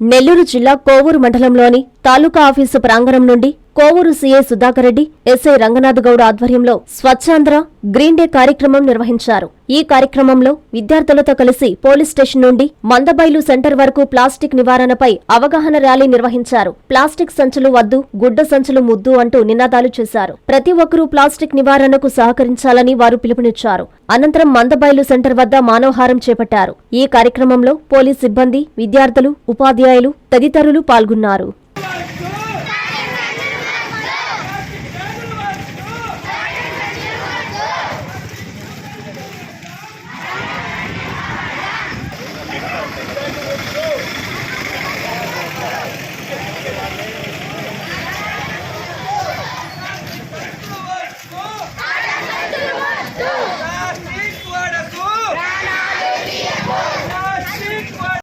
నెల్లూరు జిల్లా కోవూరు మండలంలోని తాలూకా ఆఫీసు ప్రాంగణం నుండి కోవూరు సీఏ సుధాకర్ రెడ్డి ఎస్ఐ రంగనాథ్ గౌడ్ ఆధ్వర్యంలో స్వచ్ఛాంధ్ర గ్రీన్ డే కార్యక్రమం నిర్వహించారు. ఈ కార్యక్రమంలో విద్యార్థులతో కలిసి పోలీస్ స్టేషన్ నుండి మందబైలు సెంటర్ వరకు ప్లాస్టిక్ నివారణపై అవగాహన ర్యాలీ నిర్వహించారు. ప్లాస్టిక్ సంచులు వద్దు గుడ్డ సంచులు ముద్దు అంటూ నినాదాలు చేశారు. ప్రతి ఒక్కరూ ప్లాస్టిక్ నివారణకు సహకరించాలని వారు పిలుపునిచ్చారు. అనంతరం మందబైలు సెంటర్ వద్ద మానవహారం చేపట్టారు. ఈ కార్యక్రమంలో పోలీస్ సిబ్బంది విద్యార్థులు ఉపాధ్యాయులు తదితరులు పాల్గొన్నారు ప్లాస్టిక్ వాడకు ప్లాస్టిక్ వాడ-